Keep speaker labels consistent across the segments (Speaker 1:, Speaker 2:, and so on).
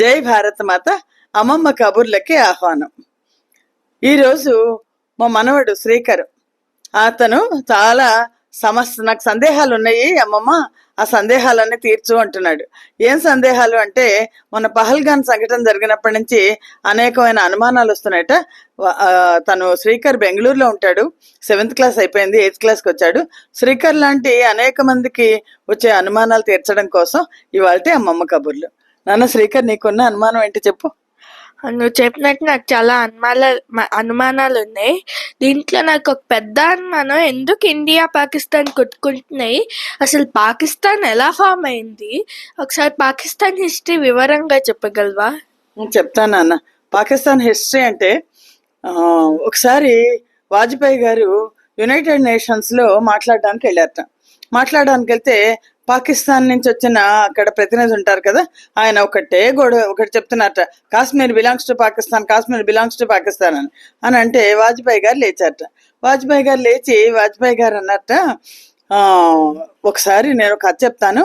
Speaker 1: జై భారత మాత అమ్మమ్మ కబుర్లకి ఆహ్వానం. ఈరోజు మా మనవడు శ్రీకర్ అతను చాలా సమస్య నాకు సందేహాలు ఉన్నాయి అమ్మమ్మ ఆ సందేహాలన్నీ తీర్చు అంటున్నాడు. ఏం సందేహాలు అంటే మన పహల్గాన్ సంఘటన జరిగినప్పటి నుంచి అనేకమైన అనుమానాలు వస్తున్నాయట. తను శ్రీకర్ బెంగళూరులో ఉంటాడు సెవెంత్ క్లాస్ అయిపోయింది ఎయిత్ క్లాస్కి వచ్చాడు. శ్రీకర్ లాంటి అనేక మందికి వచ్చే అనుమానాలు తీర్చడం కోసం ఇవాళ అమ్మమ్మ కబుర్లు. నాన్న శ్రీకర్ నీకున్న అనుమానం ఏంటి చెప్పు.
Speaker 2: నువ్వు చెప్పినట్టు నాకు చాలా అనుమానాలు అనుమానాలు ఉన్నాయి దీంట్లో నాకు ఒక పెద్ద అనుమానం ఎందుకు ఇండియా పాకిస్తాన్ కొట్టుకుంటున్నాయి? అసలు పాకిస్తాన్ ఎలా ఫామ్ అయింది? ఒకసారి పాకిస్తాన్ హిస్టరీ వివరంగా చెప్పగలవా?
Speaker 1: నేను చెప్తాను నాన్న. పాకిస్తాన్ హిస్టరీ అంటే ఒకసారి వాజ్పేయి గారు యునైటెడ్ నేషన్స్లో మాట్లాడడానికి వెళ్ళారట. మాట్లాడడానికి వెళ్తే పాకిస్తాన్ నుంచి వచ్చిన అక్కడ ప్రతినిధి ఉంటారు కదా ఆయన ఒకటే గొడవ ఒకటి చెప్తున్నారట Kashmir belongs to Pakistan Kashmir belongs to Pakistan అని. అని అంటే వాజ్పేయి గారు లేచారట. వాజ్పేయి గారు లేచి వాజ్పేయి గారు అన్నట్ట ఒకసారి నేను కథ చెప్తాను.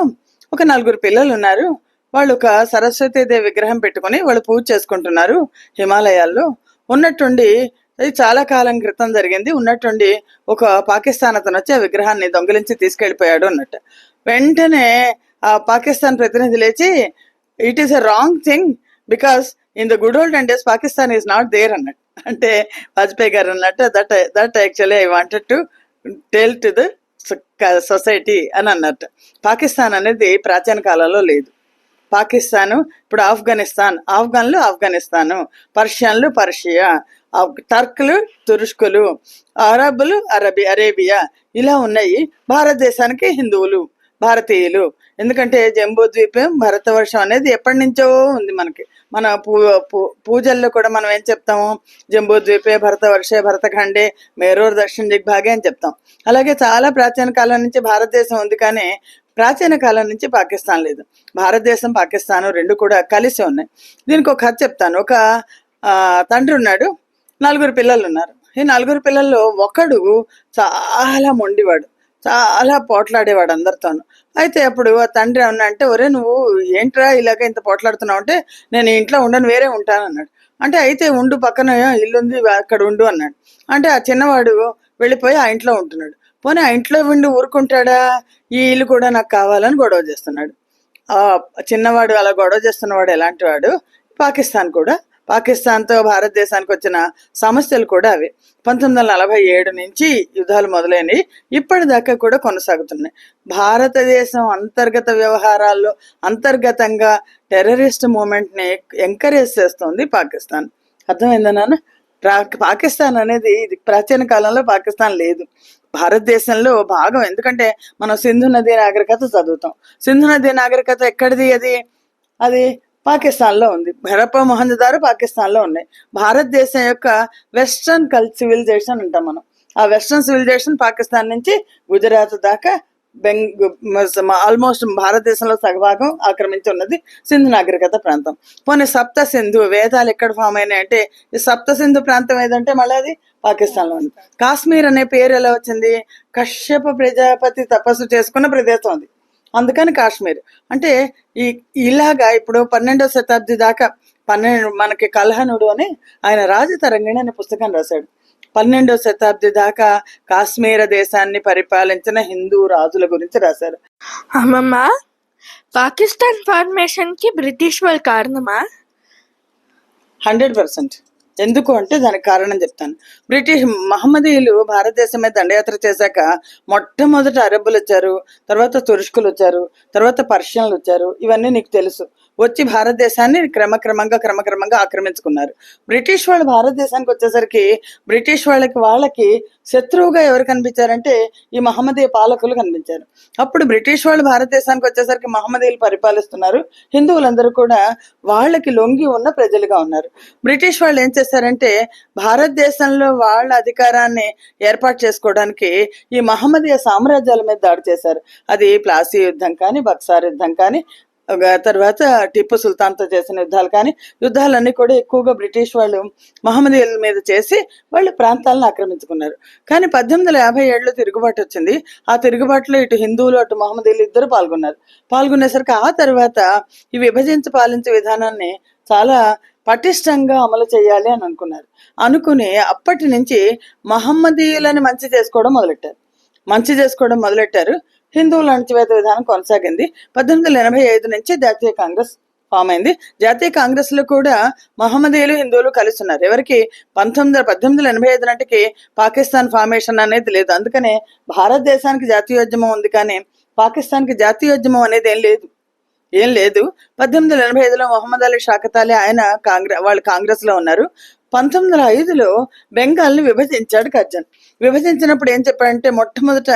Speaker 1: ఒక నలుగురు పిల్లలు ఉన్నారు. వాళ్ళు ఒక సరస్వతీదేవి విగ్రహం పెట్టుకొని వాళ్ళు పూజ చేసుకుంటున్నారు హిమాలయాల్లో. ఉన్నట్టుండి అది చాలా కాలం క్రితం జరిగింది. ఉన్నట్టుండి ఒక పాకిస్తాన్ అతను వచ్చి ఆ విగ్రహాన్ని దొంగిలించి తీసుకెళ్ళిపోయాడు అన్నట్టు. వెంటనే ఆ పాకిస్తాన్ ప్రతినిధి లేచి it is a wrong thing because in the good old and days Pakistan is not there అన్నట్టు. అంటే వాజ్పేయి గారు అన్నట్టు that that actually I wanted to tell to the society అని అన్నట్టు. పాకిస్తాన్ అనేది ప్రాచీన కాలంలో లేదు. పాకిస్తాను ఇప్పుడు ఆఫ్ఘనిస్తాన్ ఆఫ్ఘన్లు ఆఫ్ఘనిస్తాను పర్షియన్లు పర్షియా టర్క్లు తురుష్కులు అరబులు అరబి అరేబియా ఇలా ఉన్నాయి. భారతదేశానికి హిందువులు భారతీయులు. ఎందుకంటే జంబూ ద్వీపం భరతవర్షం అనేది ఎప్పటి నుంచో ఉంది మనకి. మన పూ పూజల్లో కూడా మనం ఏం చెప్తాము? జంబూద్వీపే భరతవర్షే భరతఖండే మేరూర్ దక్షిణ దిగ్భాగే అని చెప్తాం. అలాగే చాలా ప్రాచీన కాలం నుంచి భారతదేశం ఉంది కానీ ప్రాచీన కాలం నుంచి పాకిస్తాన్ లేదు. భారతదేశం పాకిస్తాన్ రెండు కూడా కలిసి ఉన్నాయి. దీనికి ఒక కథ చెప్తాను. ఒక తండ్రి ఉన్నాడు. నలుగురు పిల్లలు ఉన్నారు. ఈ నలుగురు పిల్లల్లో ఒకడు చాలా మొండివాడు. చాలా పోట్లాడేవాడు అందరితోనూ. అయితే అప్పుడు ఆ తండ్రి ఏమన్నా అంటే ఒరే నువ్వు ఏంట్రా ఇలాగ ఇంత పోట్లాడుతున్నావు? అంటే నేను ఇంట్లో ఉండను వేరే ఉంటాను అన్నాడు. అంటే అయితే ఉండు పక్కన ఇల్లుంది అక్కడ ఉండు అన్నాడు. అంటే ఆ చిన్నవాడు వెళ్ళిపోయి ఆ ఇంట్లో ఉంటున్నాడు. పోనీ ఆ ఇంట్లో ఉండి ఊరుకుంటాడా? ఈ ఇల్లు కూడా నాకు కావాలని గొడవ చేస్తున్నాడు. ఆ చిన్నవాడు అలా గొడవ చేస్తున్నవాడు ఎలాంటి వాడు? పాకిస్తాన్ కూడా. పాకిస్తాన్తో భారతదేశానికి వచ్చిన సమస్యలు కూడా అవి. పంతొమ్మిది వందల నలభై ఏడు నుంచి యుద్ధాలు మొదలైనవి ఇప్పటిదాకా కూడా కొనసాగుతున్నాయి. భారతదేశం అంతర్గత వ్యవహారాల్లో అంతర్గతంగా టెర్రరిస్ట్ మూమెంట్ని ఎంకరేజ్ చేస్తోంది పాకిస్తాన్. అర్థమైందా నాన్న? పాకిస్తాన్ అనేది ఇది ప్రాచీన కాలంలో పాకిస్తాన్ లేదు. భారతదేశంలో భాగం. ఎందుకంటే మనం సింధు నది నాగరికత చదువుతాం. సింధు నది నాగరికత ఎక్కడిది అది? అది పాకిస్తాన్లో ఉంది. హరప్ప మొహంజదారు పాకిస్తాన్లో ఉన్నాయి. భారతదేశం యొక్క వెస్ట్రన్ కల్ సివిలైజేషన్ అంటాం మనం. ఆ వెస్ట్రన్ సివిలైజేషన్ పాకిస్తాన్ నుంచి గుజరాత్ దాకా బెంగ్ ఆల్మోస్ట్ భారతదేశంలో సగభాగం ఆక్రమించి ఉన్నది సింధు నాగరికత ప్రాంతం. పోనీ సప్త సింధు వేదాలు ఎక్కడ ఫామ్ అయినాయి అంటే ఈ సప్త సింధు ప్రాంతం ఏదంటే మళ్ళీ అది పాకిస్తాన్లో ఉంది. కాశ్మీర్ అనే పేరు ఎలా వచ్చింది? కశ్యప ప్రజాపతి తపస్సు చేసుకున్న ప్రదేశం అది. అందుకని కాశ్మీర్. అంటే ఈ ఇలాగా ఇప్పుడు పన్నెండవ శతాబ్ది దాకా పన్నెండు మనకి కల్హనుడు అని ఆయన రాజతరంగిణి అనే పుస్తకం రాశాడు. పన్నెండవ శతాబ్ది దాకా కాశ్మీర దేశాన్ని పరిపాలించిన హిందూ రాజుల గురించి రాశారు.
Speaker 2: అమ్మమ్మ పాకిస్తాన్ ఫార్మేషన్కి బ్రిటిష్ వాళ్ళు కారణమా?
Speaker 1: Hundred percent. ఎందుకు అంటే దానికి కారణం చెప్తాను. బ్రిటిష్ మహమ్మదీయులు భారతదేశం మీద దండయాత్ర చేశాక మొట్టమొదట అరబ్బులు వచ్చారు తర్వాత తురుష్కులు వచ్చారు తర్వాత పర్షియన్లు వచ్చారు. ఇవన్నీ నీకు తెలుసు. వచ్చి భారతదేశాన్ని క్రమక్రమంగా క్రమక్రమంగా ఆక్రమించుకున్నారు. బ్రిటిష్ వాళ్ళు భారతదేశానికి వచ్చేసరికి బ్రిటిష్ వాళ్ళకి వాళ్ళకి శత్రువుగా ఎవరు కనిపించారంటే ఈ మహమ్మదీయ పాలకులు కనిపించారు. అప్పుడు బ్రిటిష్ వాళ్ళు భారతదేశానికి వచ్చేసరికి మహమ్మదీయులు పరిపాలిస్తున్నారు. హిందువులందరూ కూడా వాళ్ళకి లొంగి ఉన్న ప్రజలుగా ఉన్నారు. బ్రిటిష్ వాళ్ళు ఏం చేశారంటే భారతదేశంలో వాళ్ళ అధికారాన్ని ఏర్పాటు చేసుకోవడానికి ఈ మహమ్మదీయ సామ్రాజ్యాల మీద దాడి చేశారు. అది ప్లాసీ యుద్ధం కానీ బక్సార్ యుద్ధం కానీ తర్వాత టిప్పు సుల్తాన్తో చేసిన యుద్ధాలు కానీ యుద్ధాలన్నీ కూడా ఎక్కువగా బ్రిటిష్ వాళ్ళు మహమ్మదీయుల మీద చేసి వాళ్ళు ప్రాంతాలను ఆక్రమించుకున్నారు. కానీ పద్దెనిమిది వందల యాభై ఏడులో తిరుగుబాటు వచ్చింది. ఆ తిరుగుబాటులో ఇటు హిందువులు అటు మహమ్మదీయులు ఇద్దరు పాల్గొన్నారు. పాల్గొనేసరికి ఆ తర్వాత ఈ విభజించి పాలించే విధానాన్ని చాలా పటిష్టంగా అమలు చేయాలి అని అనుకున్నారు. అనుకుని అప్పటి నుంచి మహమ్మదీయులని మంచి చేసుకోవడం మొదలెట్టారు. మంచి చేసుకోవడం మొదలెట్టారు. హిందువుల అణచివేత విధానం కొనసాగింది. పద్దెనిమిది వందల ఎనభై ఐదు నుంచి జాతీయ కాంగ్రెస్ ఫామ్ అయింది. జాతీయ కాంగ్రెస్లో కూడా మహమ్మదీయులు హిందువులు కలిసి ఉన్నారు. ఎవరికి? పంతొమ్మిది వందల పద్దెనిమిది వందల ఎనభై ఐదు నాటికి పాకిస్తాన్ ఫార్మేషన్ అనేది లేదు. అందుకనే భారతదేశానికి జాతీయోద్యమం ఉంది కానీ పాకిస్తాన్కి జాతీయోద్యమం అనేది ఏం లేదు. ఏం లేదు. పద్దెనిమిది వందల ఎనభై ఐదులో మొహమ్మద్ అలీ షాకతాలి ఆయన కాంగ్రెస్ వాళ్ళు కాంగ్రెస్లో ఉన్నారు. పంతొమ్మిది వందల ఐదులో బెంగాల్ని విభజించాడు కర్జన్ విభజించినప్పుడు ఏం చెప్పాడంటే మొట్టమొదట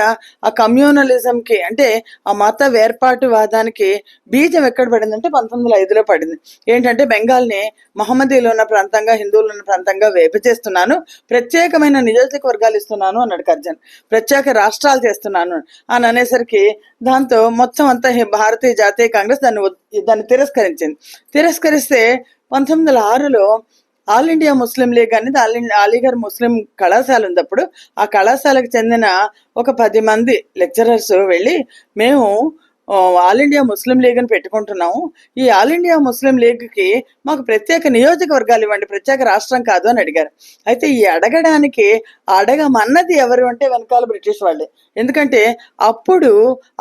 Speaker 1: ఆ కమ్యూనలిజంకి అంటే ఆ మత వేర్పాటువాదానికి బీజం ఎక్కడ పడిందంటే పంతొమ్మిది వందల ఐదులో పడింది. ఏంటంటే బెంగాల్ని మహమ్మదీలు ఉన్న ప్రాంతంగా హిందువులు ఉన్న ప్రాంతంగా విభజిస్తున్నాను ప్రత్యేకమైన నియోజకవర్గాలు ఇస్తున్నాను అన్నాడు కర్జన్. ప్రత్యేక రాష్ట్రాలు చేస్తున్నాను అని అనేసరికి దాంతో మొత్తం అంతా భారతీయ జాతీయ కాంగ్రెస్ దాన్ని దాన్ని తిరస్కరించింది. తిరస్కరిస్తే పంతొమ్మిది వందల ఆరులో ఆల్ ఇండియా ముస్లిం లీగ్ అనేది ఆల్ ఇండియా అలీగర్ ముస్లిం కళాశాల ఉంది అప్పుడు ఆ కళాశాలకు చెందిన ఒక పది మంది లెక్చరర్స్ వెళ్ళి మేము ఆల్ ఇండియా ముస్లిం లీగ్ అని పెట్టుకుంటున్నాము. ఈ ఆల్ ఇండియా ముస్లిం లీగ్కి మాకు ప్రత్యేక నియోజకవర్గాలు ఇవ్వండి ప్రత్యేక రాష్ట్రం కాదు అని అడిగారు. అయితే ఈ అడగడానికి అడగమన్నది ఎవరు అంటే వెనకాల బ్రిటిష్ వాళ్ళే. ఎందుకంటే అప్పుడు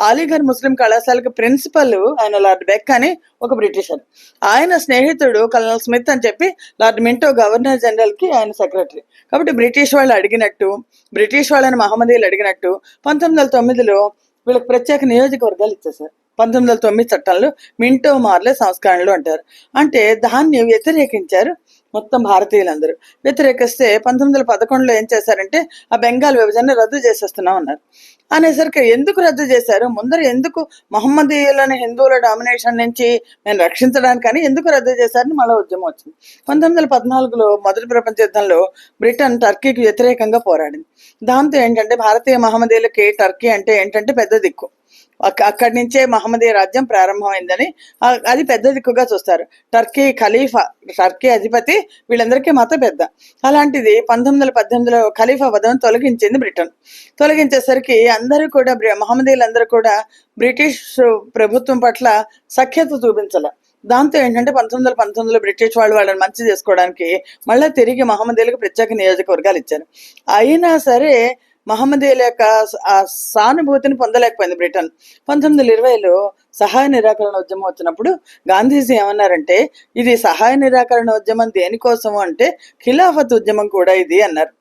Speaker 1: అలీఘర్ ముస్లిం కళాశాలకు ప్రిన్సిపల్ ఆయన లార్డ్ బెక్ అని ఒక బ్రిటిషర్ ఆయన స్నేహితుడు కల్నల్ స్మిత్ అని చెప్పి లార్డ్ మింటో గవర్నర్ జనరల్కి ఆయన సెక్రటరీ. కాబట్టి బ్రిటిష్ వాళ్ళు అడిగినట్టు బ్రిటిష్ వాళ్ళని మహమ్మదీలు అడిగినట్టు పంతొమ్మిది వందల తొమ్మిదిలో వీళ్ళకి ప్రత్యేక నియోజకవర్గాలు ఇచ్చేశారు పంతొమ్మిది వందల తొమ్మిది చట్టంలో మింటో మార్లే సంస్కరణలు అంటారు. అంటే దాన్ని వ్యతిరేకించారు. మొత్తం భారతీయులందరూ. వ్యతిరేకిస్తే పంతొమ్మిది వందల పదకొండులో ఏం చేశారంటే ఆ బెంగాల్ విభజన రద్దు చేసేస్తున్నాం అన్నారు. అనేసరికి ఎందుకు రద్దు చేశారు? ముందర ఎందుకు మహమ్మదీయులని హిందువుల డామినేషన్ నుంచి నేను రక్షించడానికని ఎందుకు రద్దు చేశారని మళ్ళీ ఉద్యమం వచ్చింది. పంతొమ్మిది వందల పద్నాలుగులో మొదటి ప్రపంచ యుద్ధంలో బ్రిటన్ టర్కీకి వ్యతిరేకంగా పోరాడింది. దాంతో ఏంటంటే భారతీయ మహమ్మదీయులకి టర్కీ అంటే ఏంటంటే పెద్ద దిక్కు. అక్కడి నుంచే మహమ్మదీ రాజ్యం ప్రారంభమైందని అది పెద్ద దిక్కుగా చూస్తారు. టర్కీ ఖలీఫా టర్కీ అధిపతి వీళ్ళందరికీ మత పెద్ద. అలాంటిది పంతొమ్మిది వందల పద్దెనిమిదిలో ఖలీఫా పదవిని తొలగించింది బ్రిటన్. తొలగించేసరికి అందరూ కూడా మహమ్మదీలందరూ కూడా బ్రిటిష్ ప్రభుత్వం పట్ల సఖ్యత చూపించాల. దాంతో ఏంటంటే పంతొమ్మిది వందల పంతొమ్మిదిలో బ్రిటిష్ వాళ్ళు వాళ్ళని మంచి చేసుకోవడానికి మళ్ళీ తిరిగి మహమ్మదీలకు ప్రత్యేక నియోజకవర్గాలు ఇచ్చారు. అయినా సరే మహమ్మదీయుల యొక్క ఆ సానుభూతిని పొందలేకపోయింది బ్రిటన్. పంతొమ్మిది వందల ఇరవైలో సహాయ నిరాకరణ ఉద్యమం వచ్చినప్పుడు గాంధీజీ ఏమన్నారంటే ఇది సహాయ నిరాకరణ ఉద్యమం దేనికోసము అంటే ఖిలాఫత్ ఉద్యమం కూడా ఇది అన్నారు.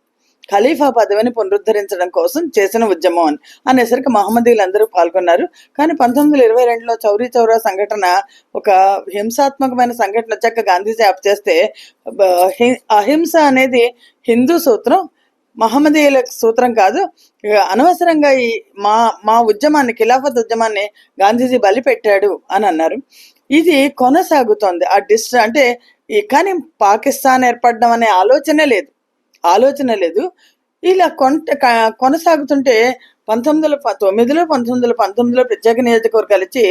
Speaker 1: ఖలీఫా పదవిని పునరుద్ధరించడం కోసం చేసిన ఉద్యమం అని అనేసరికి మహమ్మదీయులందరూ పాల్గొన్నారు. కానీ పంతొమ్మిది వందల ఇరవై రెండులో చౌరీ చౌరా సంఘటన ఒక హింసాత్మకమైన సంఘటన వచ్చాక గాంధీజీ ఆప్ చేస్తే అహింస అనేది హిందూ సూత్రం మహమ్మదీయులకు సూత్రం కాదు. ఇక అనవసరంగా ఈ మా మా ఉద్యమాన్ని ఖిలాఫత్ ఉద్యమాన్ని గాంధీజీ బలిపెట్టాడు అని అన్నారు. ఇది కొనసాగుతోంది. ఆ డిస్ అంటే కానీ పాకిస్తాన్ ఏర్పడడం అనే ఆలోచనే లేదు. ఆలోచన లేదు. ఇలా కొంట కొనసాగుతుంటే పంతొమ్మిది వందల తొమ్మిదిలో పంతొమ్మిది వందల పంతొమ్మిదిలో ప్రత్యేక నియోజకవర్గాలు ఇచ్చి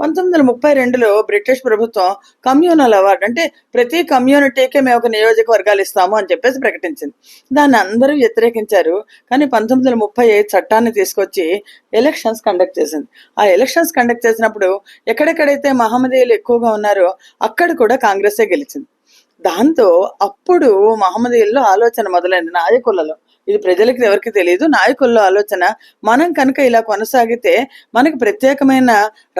Speaker 1: పంతొమ్మిది వందల ముప్పై రెండులో బ్రిటిష్ ప్రభుత్వం కమ్యూనల్ అవార్డు అంటే ప్రతి కమ్యూనిటీకి మేము ఒక నియోజకవర్గాలు ఇస్తాము అని చెప్పేసి ప్రకటించింది. దాన్ని అందరూ వ్యతిరేకించారు. కానీ పంతొమ్మిది వందల ముప్పై ఐదు చట్టాన్ని తీసుకొచ్చి ఎలక్షన్స్ కండక్ట్ చేసింది. ఆ ఎలక్షన్స్ కండక్ట్ చేసినప్పుడు ఎక్కడెక్కడైతే మహమ్మదీయులు ఎక్కువగా ఉన్నారో అక్కడ కూడా కాంగ్రెసే గెలిచింది. దాంతో అప్పుడు మహమ్మదీయుల్లో ఆలోచన మొదలైంది నాయకులలో. ఇది ప్రజలకు ఎవరికి తెలియదు. నాయకుల్లో ఆలోచన మనం కనుక ఇలా కొనసాగితే మనకు ప్రత్యేకమైన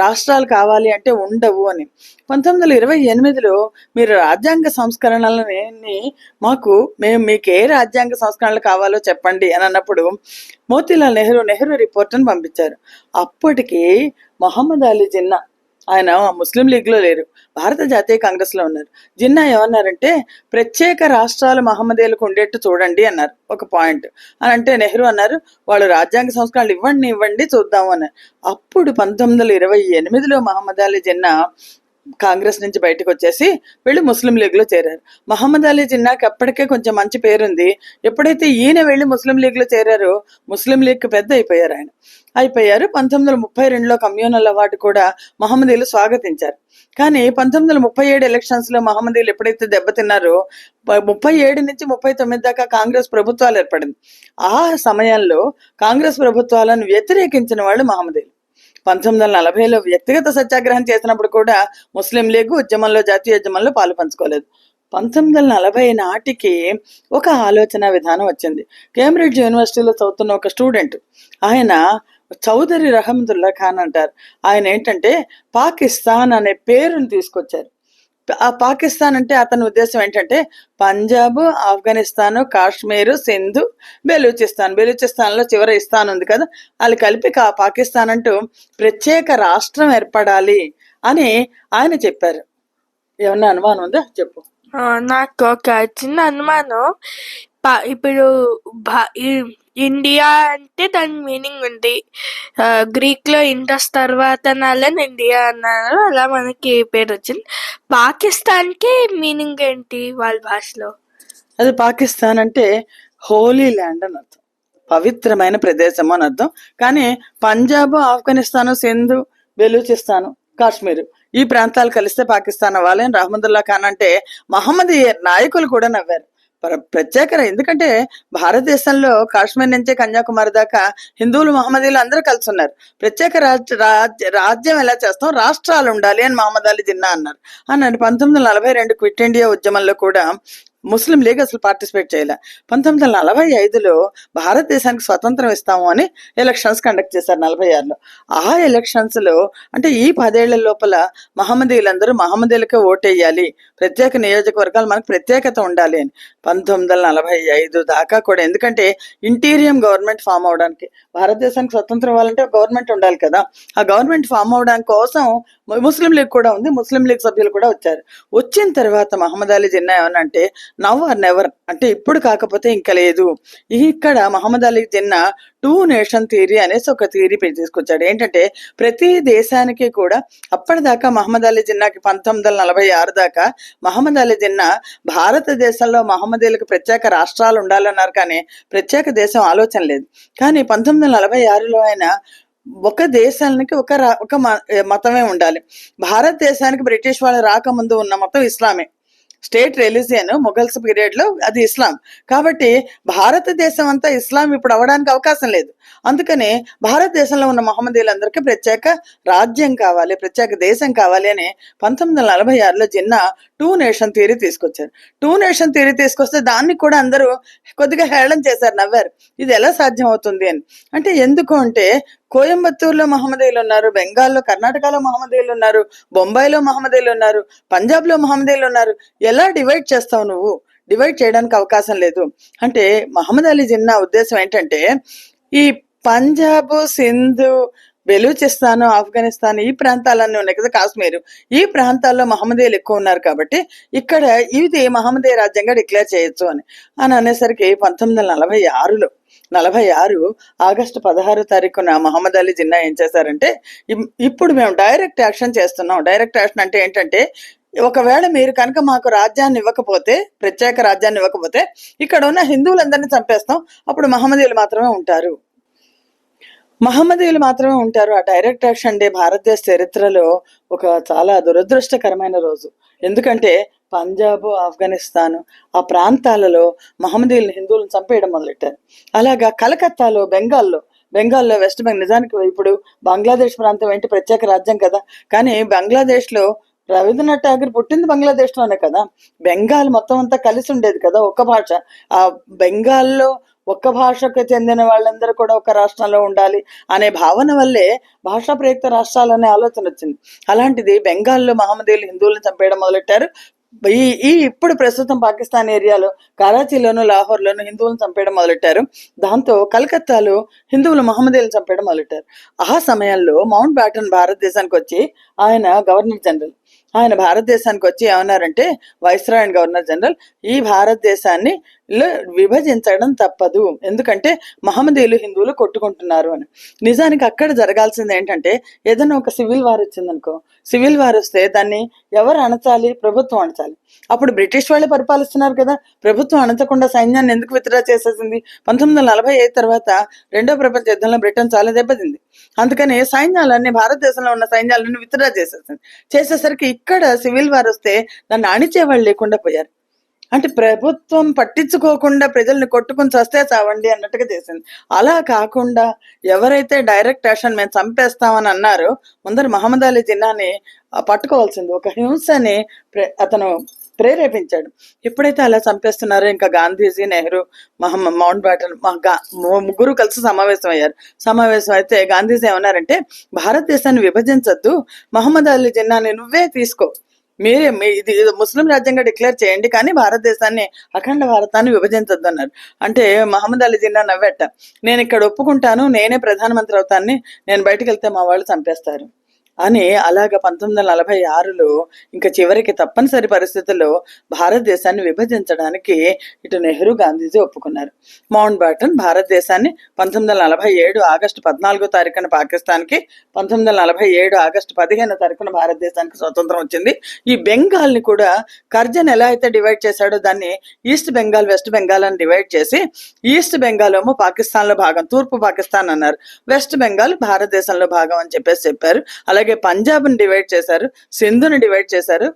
Speaker 1: రాష్ట్రాలు కావాలి అంటే ఉండవు అని. పంతొమ్మిది వందల ఇరవై ఎనిమిదిలో మీరు రాజ్యాంగ సంస్కరణలని మాకు మేము మీకు ఏ రాజ్యాంగ సంస్కరణలు కావాలో చెప్పండి అని అన్నప్పుడు మోతీలాల్ నెహ్రూ నెహ్రూ రిపోర్ట్ అని పంపించారు. అప్పటికి మహమ్మద్ అలీ జిన్నా ఆయన ముస్లిం లీగ్లో లేరు. భారత జాతీయ కాంగ్రెస్లో ఉన్నారు. జిన్నా ఏమన్నారంటే ప్రత్యేక రాష్ట్రాలు మహమ్మదేలకు ఉండేట్టు చూడండి అన్నారు. ఒక పాయింట్. అని అంటే నెహ్రూ అన్నారు వాళ్ళు రాజ్యాంగ సంస్కరణలు ఇవ్వండి ఇవ్వండి చూద్దాము అన్నారు. అప్పుడు పంతొమ్మిది వందల ఇరవై ఎనిమిదిలో మహమ్మద్ అలీ జిన్నా కాంగ్రెస్ నుంచి బయటకు వచ్చేసి వీళ్ళు ముస్లిం లీగ్లో చేరారు. మహమ్మద్ అలీ జిన్నాకి అప్పటికే కొంచెం మంచి పేరుంది. ఎప్పుడైతే ఈయన వెళ్ళి ముస్లిం లీగ్లో చేరారో ముస్లిం లీగ్కి పెద్ద అయిపోయారు ఆయన. అయిపోయారు. పంతొమ్మిది వందల ముప్పై రెండులో కమ్యూనల్ అవార్డు కూడా మహమ్మదీలు స్వాగతించారు. కానీ పంతొమ్మిది వందల ముప్పై ఏడు ఎలక్షన్స్లో మహమ్మదీలు ఎప్పుడైతే దెబ్బతిన్నారో ముప్పై ఏడు నుంచి ముప్పై తొమ్మిది దాకా కాంగ్రెస్ ప్రభుత్వాలు ఏర్పడింది. ఆ సమయంలో కాంగ్రెస్ ప్రభుత్వాలను వ్యతిరేకించిన వాళ్ళు మహమ్మదీలు పంతొమ్మిది వందల నలభైలో వ్యక్తిగత సత్యాగ్రహం చేసినప్పుడు కూడా ముస్లిం లీగ్ ఉద్యమంలో జాతీయ ఉద్యమంలో పాలు పంచుకోలేదు. పంతొమ్మిది వందల నలభై నాటికి ఒక ఆలోచన విధానం వచ్చింది. కేంబ్రిడ్జ్ యూనివర్సిటీలో చదువుతున్న ఒక స్టూడెంట్ ఆయన చౌదరి రహమదుల్లా ఖాన్ అంటారు. ఆయన ఏంటంటే పాకిస్తాన్ అనే పేరుని తీసుకొచ్చారు. ఆ పాకిస్తాన్ అంటే అతని ఉద్దేశం ఏంటంటే పంజాబ్ ఆఫ్ఘనిస్తాన్ కాశ్మీర్ సింధు బెలూచిస్తాన్. బెలూచిస్తాన్లో చివరి ఇస్తాన్ ఉంది కదా. వాళ్ళు కలిపి కా పాకిస్తాన్ అంటూ ప్రత్యేక రాష్ట్రం ఏర్పడాలి అని ఆయన చెప్పారు. ఏమన్నా అనుమానం ఉందా? చెప్పు.
Speaker 2: నాకు ఒక చిన్న అనుమానం. పా- ఇప్పుడు ఈ- ఇండియా అంటే దాని మీనింగ్ ఉంది. గ్రీక్లో ఇండస్ తర్వాత నాలని ఇండియా అన్నారు. అలా మనకి పేరు వచ్చింది. పాకిస్తాన్కి మీనింగ్ ఏంటి వాళ్ళ భాషలో?
Speaker 1: అది పాకిస్తాన్ అంటే హోలీ ల్యాండ్ అని అర్థం. పవిత్రమైన ప్రదేశం అని అర్థం. కానీ పంజాబ్ ఆఫ్ఘనిస్తాను సింధు బెలూచిస్తాను కాశ్మీర్ ఈ ప్రాంతాలు కలిస్తే పాకిస్తాన్ అవ్వాలి రహమదుల్లా ఖాన్ అంటే మహమ్మద్ నాయకులు కూడా నవ్వారు. ప్ర- ప్రత్యేక ఎందుకంటే భారతదేశంలో కాశ్మీర్ నుంచి కన్యాకుమారి దాకా హిందువులు మహమ్మదీలు అందరూ కలిసి ఉన్నారు ప్రత్యేక రాజ్య రాజ్య రాజ్యం ఎలా చేస్తాం? రాష్ట్రాలు ఉండాలి అని మహమ్మద్ అలీ జిన్నా అన్నారు. అన్నాడు. పంతొమ్మిది వందల నలభై రెండు క్విట్ ఇండియా ఉద్యమంలో కూడా ముస్లిం లీగ్ అసలు పార్టిసిపేట్ చేయలే. పంతొమ్మిది వందల నలభై ఐదులో భారతదేశానికి స్వతంత్రం ఇస్తాము అని ఎలక్షన్స్ కండక్ట్ చేశారు నలభై ఆరులో. ఆ ఎలక్షన్స్లో అంటే ఈ పదేళ్ళ లోపల మహమ్మదీలందరూ మహమ్మదీలకే ఓటేయాలి. ప్రత్యేక నియోజకవర్గాలు మనకు ప్రత్యేకత ఉండాలి అని. పంతొమ్మిది వందల నలభై ఐదు దాకా కూడా. ఎందుకంటే ఇంటీరియం గవర్నమెంట్ ఫామ్ అవడానికి భారతదేశానికి స్వతంత్రం ఇవ్వాలంటే గవర్నమెంట్ ఉండాలి కదా. ఆ గవర్నమెంట్ ఫామ్ అవడానికి కోసం ముస్లిం లీగ్ కూడా ఉంది. ముస్లిం లీగ్ సభ్యులు కూడా వచ్చారు. వచ్చిన తర్వాత మహమ్మద్ అలీ జిన్నా ఏమనంటే నవ్ ఆర్ నెవర్ అంటే ఇప్పుడు కాకపోతే ఇంకా లేదు. ఇక్కడ Mohammad Ali Jinnah two nation theory అనేసి ఒక థియరీ తీసుకొచ్చాడు. ఏంటంటే ప్రతి దేశానికి కూడా అప్పటిదాకా మహమ్మద్ అలీ జిన్నాకి పంతొమ్మిది వందల నలభై ఆరు దాకా మహమ్మద్ అలీ జిన్నా భారతదేశంలో మహమ్మదీలకు ప్రత్యేక రాష్ట్రాలు ఉండాలన్నారు కానీ ప్రత్యేక దేశం ఆలోచన లేదు. కానీ పంతొమ్మిది వందల నలభై ఆరులో ఆయన ఒక దేశానికి ఒక రా- ఒక మతమే ఉండాలి. భారతదేశానికి బ్రిటిష్ వాళ్ళు రాకముందు ఉన్న మతం ఇస్లామే. స్టేట్ రిలీజియన్ మొఘల్స్ పీరియడ్లో అది ఇస్లాం. కాబట్టి భారతదేశం అంతా ఇస్లాం ఇప్పుడు అవడానికి అవకాశం లేదు. అందుకని భారతదేశంలో ఉన్న మహమ్మదీలందరికీ ప్రత్యేక రాజ్యం కావాలి ప్రత్యేక దేశం కావాలి అని పంతొమ్మిది వందల నలభై ఆరులో జిన్నా టూ నేషన్ థియరీ తీసుకొచ్చారు. టూ నేషన్ థియరీ తీసుకొస్తే దాన్ని కూడా అందరూ కొద్దిగా హేళన చేశారు నవ్వారు. ఇది ఎలా సాధ్యం అవుతుంది అని. అంటే ఎందుకు అంటే కోయంబత్తూరులో మహమ్మదీలు ఉన్నారు బెంగాల్లో కర్ణాటకలో మహమ్మదీలు ఉన్నారు బొంబాయిలో మహమ్మదీలు ఉన్నారు పంజాబ్లో మహమ్మదీలు ఉన్నారు. ఎలా డివైడ్ చేస్తావు నువ్వు? డివైడ్ చేయడానికి అవకాశం లేదు. అంటే మహమ్మద్ అలీ జిన్నా ఉద్దేశం ఏంటంటే ఈ పంజాబ్ సింధు బెలూచిస్తాన్ ఆఫ్ఘనిస్తాన్ ఈ ప్రాంతాలన్నీ ఉన్నాయి కదా కాశ్మీర్. ఈ ప్రాంతాల్లో మహమ్మదీలు ఎక్కువ ఉన్నారు కాబట్టి ఇక్కడ ఇది మహమ్మదీ రాజ్యంగా డిక్లేర్ చేయొచ్చు అని. అని అనేసరికి పంతొమ్మిది వందల నలభై ఆరులో నలభై ఆరు ఆగస్టు పదహారు తారీఖున మహమ్మద్ అలీ జిన్నా ఏం చేశారంటే ఇప్పుడు మేము డైరెక్ట్ యాక్షన్ చేస్తున్నాం. డైరెక్ట్ యాక్షన్ అంటే ఏంటంటే ఒకవేళ మీరు కనుక మాకు రాజ్యాన్ని ఇవ్వకపోతే ప్రత్యేక రాజ్యాన్ని ఇవ్వకపోతే ఇక్కడ ఉన్న హిందువులందరినీ చంపేస్తాం. అప్పుడు మహమ్మదీలు మాత్రమే ఉంటారు. మహమ్మదీయులు మాత్రమే ఉంటారు. ఆ డైరెక్ట్ యాక్షన్ డే భారతదేశ చరిత్రలో ఒక చాలా దురదృష్టకరమైన రోజు. ఎందుకంటే పంజాబ్ ఆఫ్ఘనిస్తాన్ ఆ ప్రాంతాలలో మహమ్మదీయులను హిందువులను చంపేయడం మొదలెట్టారు. అలాగా కలకత్తాలో బెంగాల్లో బెంగాల్లో వెస్ట్ బెంగాల్ నిజానికి ఇప్పుడు బంగ్లాదేశ్ ప్రాంతం ఏంటి? ప్రత్యేక రాజ్యం కదా. కానీ బంగ్లాదేశ్లో రవీంద్రనాథ్ ఠాగూర్ పుట్టింది బంగ్లాదేశ్లోనే కదా. బెంగాల్ మొత్తం అంతా కలిసి ఉండేది కదా ఒక్క భాష. ఆ బెంగాల్లో ఒక్క భాషకు చెందిన వాళ్ళందరూ కూడా ఒక రాష్ట్రంలో ఉండాలి అనే భావన వల్లే భాషా ప్రయుక్త రాష్ట్రాలు అనే ఆలోచన వచ్చింది. అలాంటిది బెంగాల్లో మహమ్మదీలు హిందువులను చంపేయడం మొదలెట్టారు. ఈ ఈ ఇప్పుడు ప్రస్తుతం పాకిస్తాన్ ఏరియాలో కరాచీలోను లాహోర్లోను హిందువులను చంపేయడం మొదలెట్టారు. దాంతో కలకత్తాలో హిందువులు మహమ్మదీలను చంపేయడం మొదలెట్టారు. ఆ సమయంలో మౌంట్ బ్యాటన్ భారతదేశానికి వచ్చి ఆయన గవర్నర్ జనరల్. ఆయన భారతదేశానికి వచ్చి ఏమన్నారంటే వైస్రాయ్ అండ్ గవర్నర్ జనరల్ ఈ భారతదేశాన్ని విభజించడం తప్పదు. ఎందుకంటే మహమ్మదీలు హిందువులు కొట్టుకుంటున్నారు అని. నిజానికి అక్కడ జరగాల్సింది ఏంటంటే ఏదైనా ఒక సివిల్ వార్ వచ్చిందనుకో సివిల్ వార్ వస్తే దాన్ని ఎవరు అణచాలి? ప్రభుత్వం అణచాలి. అప్పుడు బ్రిటిష్ వాళ్ళే పరిపాలిస్తున్నారు కదా. ప్రభుత్వం అణచకుండా సైన్యాన్ని ఎందుకు విత్డ్రా చేసేసింది? పంతొమ్మిది వందల నలభై ఐదు తర్వాత రెండో ప్రపంచ యుద్ధంలో బ్రిటన్ చాలా దెబ్బతింది. అందుకని సైన్యాలన్నీ భారతదేశంలో ఉన్న సైన్యాలను విత్డ్రా చేసేసింది. చేసేసరికి ఇక్కడ సివిల్ వార్ వస్తే దాన్ని అణిచేవాళ్ళు లేకుండా పోయారు. అంటే ప్రభుత్వం పట్టించుకోకుండా ప్రజల్ని కొట్టుకుని చస్తే చావండి అన్నట్టుగా చేసింది. అలా కాకుండా ఎవరైతే డైరెక్ట్ యాక్షన్ మేము చంపేస్తామని అన్నారో ముందర మహమ్మద్ అలీ జిన్నాని పట్టుకోవాల్సింది. ఒక హింసని ప్రే- అతను ప్రేరేపించాడు. ఎప్పుడైతే అలా చంపేస్తున్నారో ఇంకా గాంధీజీ నెహ్రూ మహమ్మ మౌంట్ బ్యాటన్ ముగ్గురు కలిసి సమావేశం అయ్యారు సమావేశం అయితే గాంధీజీ ఏమన్నారంటే భారతదేశాన్ని విభజించద్దు. మహమ్మద్ అలీ జిన్నాని నువ్వే తీసుకో. మీరే మీ ఇది ముస్లిం రాజ్యంగా డిక్లేర్ చేయండి కానీ భారతదేశాన్ని అఖండ భారతాన్ని విభజించద్దు అన్నారు అంటే మహమ్మద్ అలీ జిన్నా నవ్వెట్ట. నేను ఇక్కడ ఒప్పుకుంటాను. నేనే ప్రధానమంత్రి అవుతాను నేను బయటకు వెళ్తే మా వాళ్ళు చంపేస్తారు. అని అలాగ పంతొమ్మిది వందల నలభై ఆరులో ఇంకా చివరికి తప్పనిసరి పరిస్థితుల్లో భారతదేశాన్ని విభజించడానికి ఇటు నెహ్రూ గాంధీజీ ఒప్పుకున్నారు. మౌంట్ బాటన్ భారతదేశాన్ని పంతొమ్మిది వందల నలభై ఏడు ఆగస్టు పద్నాలుగో తారీఖున పాకిస్తాన్కి పంతొమ్మిది వందల నలభై ఏడు ఆగస్టు పదిహేను తారీఖున భారతదేశానికి స్వతంత్రం వచ్చింది. ఈ బెంగాల్ని కూడా కర్జన్ ఎలా అయితే డివైడ్ చేశాడో దాన్ని ఈస్ట్ బెంగాల్ వెస్ట్ బెంగాల్ అని డివైడ్ చేసి ఈస్ట్ బెంగాల్ ఏమో పాకిస్తాన్లో భాగం తూర్పు పాకిస్తాన్ అన్నారు. వెస్ట్ బెంగాల్ భారతదేశంలో భాగం అని చెప్పేసి చెప్పారు. అలాగే పంజాబ్ని డివైడ్ చేశారు సింధుని డివైడ్ చేశారు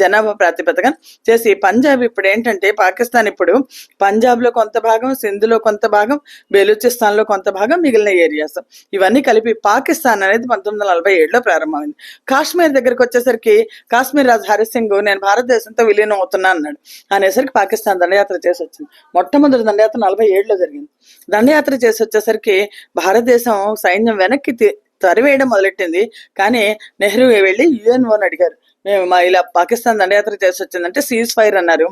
Speaker 1: జనాభా ప్రాతిపదికన చేసి పంజాబ్ ఇప్పుడు ఏంటంటే పాకిస్తాన్ ఇప్పుడు పంజాబ్లో కొంత భాగం సింధులో కొంత భాగం బెలూచిస్తాన్లో కొంత భాగం మిగిలిన ఏరియాస్ ఇవన్నీ కలిపి పాకిస్తాన్ అనేది పంతొమ్మిది వందల నలభై ఏడులో ప్రారంభమైంది. కాశ్మీర్ దగ్గరికి వచ్చేసరికి కాశ్మీర్ రాజు హరి సింగ్ నేను భారతదేశంతో విలీనం అవుతున్నా అన్నాడు. అనేసరికి పాకిస్తాన్ దండయాత్ర చేసి వచ్చింది. మొట్టమొదటి దండయాత్ర నలభై ఏడులో జరిగింది. దండయాత్ర చేసి వచ్చేసరికి భారతదేశం సైన్యం వెనక్కి తరివేయడం మొదలెట్టింది. కానీ నెహ్రూ వెళ్ళి యుఎన్ఓని అడిగారు. మేము మా ఇలా పాకిస్తాన్ దండయాత్ర చేసి వచ్చిందంటే సీజ్ ఫైర్ అన్నారు.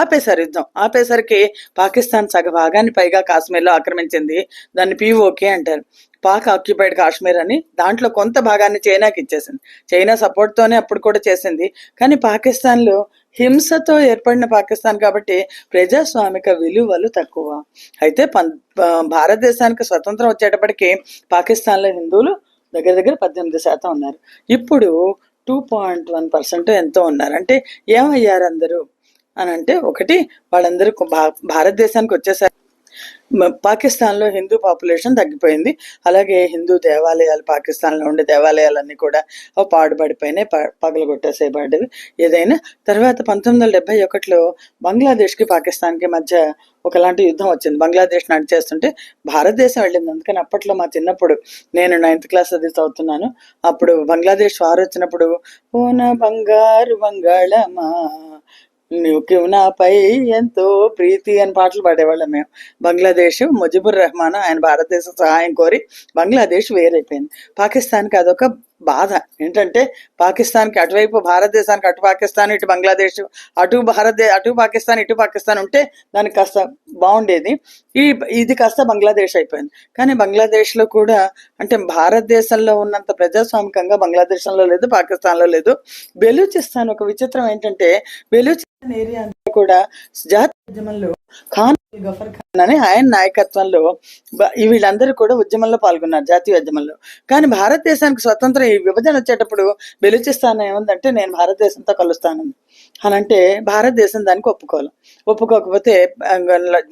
Speaker 1: ఆపేశారు యుద్ధం. ఆపేసరికి పాకిస్తాన్ సగ భాగాన్ని పైగా కాశ్మీర్లో ఆక్రమించింది. దాన్ని పీఓకే అంటారు. పాక్ ఆక్యుపైడ్ కాశ్మీర్ అని దాంట్లో కొంత భాగాన్ని చైనాకి ఇచ్చేసింది. చైనా సపోర్ట్ తోనే అప్పుడు కూడా చేసింది. కానీ పాకిస్తాన్లో హింసతో ఏర్పడిన పాకిస్తాన్ కాబట్టి ప్రజాస్వామిక విలువలు తక్కువ. అయితే పం భారతదేశానికి స్వతంత్రం వచ్చేటప్పటికి పాకిస్తాన్లో హిందువులు దగ్గర దగ్గర పద్దెనిమిది శాతం ఉన్నారు. ఇప్పుడు టూ పాయింట్ వన్ పర్సెంట్ ఎంతో ఉన్నారు. అంటే ఏమయ్యారు అందరూ? అని అంటే ఒకటి వాళ్ళందరూ భా- భారతదేశానికి వచ్చేసరికి పాకిస్తాన్లో హిందూ పాపులేషన్ తగ్గిపోయింది. అలాగే హిందూ దేవాలయాలు పాకిస్తాన్లో ఉండే దేవాలయాలన్నీ కూడా పాడుబడిపోయినాయి. ప పగలగొట్టేసేయబడ్డవి ఏదైనా తర్వాత పంతొమ్మిది వందల డెబ్బై ఒకటిలో బంగ్లాదేశ్కి పాకిస్తాన్కి మధ్య ఒకలాంటి యుద్ధం వచ్చింది. బంగ్లాదేశ్ నడిచేస్తుంటే భారతదేశం వెళ్ళింది. అందుకని అప్పట్లో మా చిన్నప్పుడు నేను నైన్త్ క్లాస్ అది చదువుతున్నాను. అప్పుడు బంగ్లాదేశ్ వారు వచ్చినప్పుడు పూన బంగారు బంగాళమా నువ్వు నాపై ఎంతో ప్రీతి అని పాటలు పాడేవాళ్ళం మేము. బంగ్లాదేశ్ ముజిబుర్ రెహమాన్ ఆయన భారతదేశ సహాయం కోరి బంగ్లాదేశ్ వేరైపోయింది. పాకిస్తాన్కి అదొక బాధ. ఏంటంటే పాకిస్తాన్కి అటువైపు భారతదేశానికి అటు పాకిస్తాన్ ఇటు బంగ్లాదేశ్ అటు భారతదేశ అటు పాకిస్తాన్ ఇటు పాకిస్తాన్ ఉంటే దానికి కాస్త బాగుండేది. ఈ ఇది కాస్త బంగ్లాదేశ్ అయిపోయింది. కానీ బంగ్లాదేశ్లో కూడా అంటే భారతదేశంలో ఉన్నంత ప్రజాస్వామికంగా బంగ్లాదేశంలో లేదు పాకిస్తాన్లో లేదు. బెలూచిస్తాన్ ఒక విచిత్రం ఏంటంటే బెలూచి ఏరియా కూడా జాతీయ ఉద్యమంలో ఖాన్ గఫర్ ఖాన్ అని ఆయన నాయకత్వంలో వీళ్ళందరూ కూడా ఉద్యమంలో పాల్గొన్నారు జాతీయ ఉద్యమంలో. కానీ భారతదేశానికి స్వతంత్రం ఈ విభజన వచ్చేటప్పుడు బెలూచిస్తాన్ ఏముందంటే నేను భారతదేశంతో కలుస్తాను. అని అంటే భారతదేశం దానికి ఒప్పుకోవాలి. ఒప్పుకోకపోతే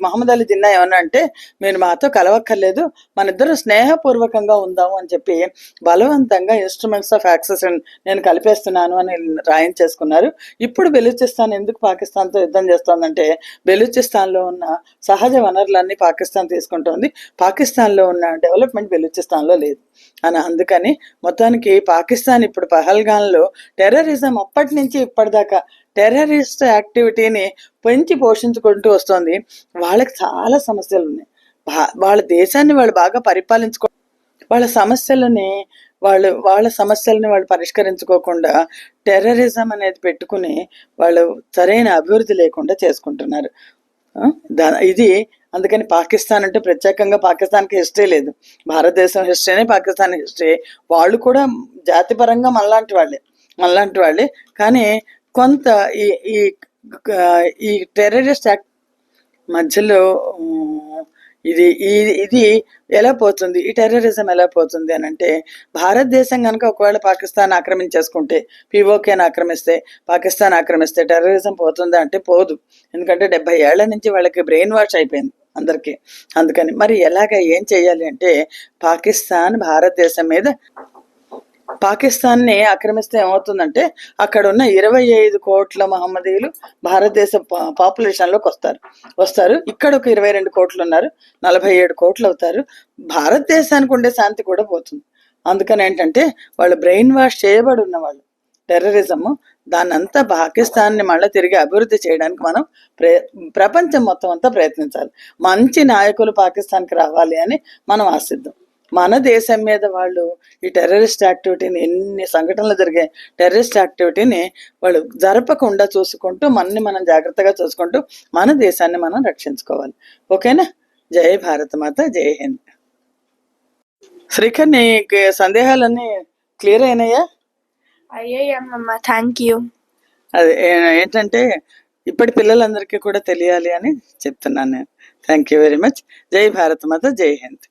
Speaker 1: మహమ్మద్ అలీ జిన్నా ఏమన్నా అంటే మీరు మాతో కలవక్కర్లేదు మన ఇద్దరు స్నేహపూర్వకంగా ఉందాము అని చెప్పి బలవంతంగా ఇన్స్ట్రుమెంట్స్ ఆఫ్ యాక్సెస్ నేను కలిపేస్తున్నాను అని రాయించేసుకున్నారు. ఇప్పుడు బెలూచిస్తాన్ ఎందుకు పాకిస్తాన్తో యుద్ధం చేస్తోందంటే బెలూచిస్తాన్లో ఉన్న సహజ వనరులన్నీ పాకిస్తాన్ తీసుకుంటోంది. పాకిస్తాన్లో ఉన్న డెవలప్మెంట్ బెలూచిస్తాన్లో లేదు. అని అందుకని మొత్తానికి పాకిస్తాన్ ఇప్పుడు పహల్గాన్లో టెర్రరిజం అప్పటి నుంచి ఇప్పటిదాకా టెర్రరిస్ట్ యాక్టివిటీని పెంచి పోషించుకుంటూ వస్తుంది. వాళ్ళకి చాలా సమస్యలు ఉన్నాయి వాళ్ళ దేశాన్ని వాళ్ళు బాగా పరిపాలించుకో వాళ్ళ సమస్యలని వాళ్ళు వాళ్ళ సమస్యలని వాళ్ళు పరిష్కరించుకోకుండా టెర్రరిజం అనేది పెట్టుకుని వాళ్ళు సరైన అభివృద్ధి లేకుండా చేసుకుంటున్నారు. దా- ఇది అందుకని పాకిస్తాన్ అంటే ప్రత్యేకంగా పాకిస్తాన్కి హిస్టరీ లేదు. భారతదేశం హిస్టరీనే పాకిస్తాన్ హిస్టరీ. వాళ్ళు కూడా జాతిపరంగా మనలాంటి వాళ్ళే మనలాంటి వాళ్ళే. కానీ కొంత ఈ ఈ ఈ టెర్రరిస్ట్ యాక్ట్ మధ్యలో ఇది ఇది ఎలా పోతుంది? ఈ టెర్రరిజం ఎలా పోతుంది అని అంటే భారతదేశం కనుక ఒకవేళ పాకిస్తాన్ ఆక్రమించేసుకుంటే పిఓకేని ఆక్రమిస్తే పాకిస్తాన్ ఆక్రమిస్తే టెర్రరిజం పోతుందా అంటే పోదు. ఎందుకంటే డెబ్బై ఏళ్ళ నుంచి వాళ్ళకి బ్రెయిన్ వాష్ అయిపోయింది అందరికీ. అందుకని మరి ఎలాగ ఏం చేయాలి అంటే పాకిస్తాన్ భారతదేశం మీద పాకిస్తాన్ని ఆక్రమిస్తే ఏమవుతుందంటే అక్కడ ఉన్న ఇరవై ఐదు కోట్ల మహమ్మదీయులు భారతదేశ పా- పాపులేషన్లోకి వస్తారు. వస్తారు. ఇక్కడ ఒక ఇరవై రెండు కోట్లు ఉన్నారు నలభై ఏడు కోట్లు అవుతారు భారతదేశానికి ఉండే శాంతి కూడా పోతుంది. అందుకని ఏంటంటే వాళ్ళు బ్రెయిన్ వాష్ చేయబడి ఉన్న వాళ్ళు. టెర్రరిజము దాన్నంతా పాకిస్తాన్ని మళ్ళీ తిరిగి అభివృద్ధి చేయడానికి మనం ప్రే ప్రపంచం మొత్తం అంతా ప్రయత్నించాలి. మంచి నాయకులు పాకిస్తాన్కి రావాలి అని మనం ఆశిద్దాం. మన దేశం మీద వాళ్ళు ఈ టెర్రరిస్ట్ యాక్టివిటీని ఎన్ని సంఘటనలు జరిగే టెర్రరిస్ట్ యాక్టివిటీని వాళ్ళు జరపకుండా చూసుకుంటూ మనని మనం జాగ్రత్తగా చూసుకుంటూ మన దేశాన్ని మనం రక్షించుకోవాలి. ఓకేనా? జై భారత మాత జై హింద్. శ్రీకర్ నీ సందేహాలన్నీ క్లియర్ అయినాయా?
Speaker 2: అయ్యయ్యమ్మమ్మ థ్యాంక్ యూ
Speaker 1: అది ఏంటంటే ఇప్పటి పిల్లలందరికీ కూడా తెలియాలి అని చెప్తున్నాను నేను. థ్యాంక్ యూ వెరీ మచ్ జై భారత మాత జై హింద్.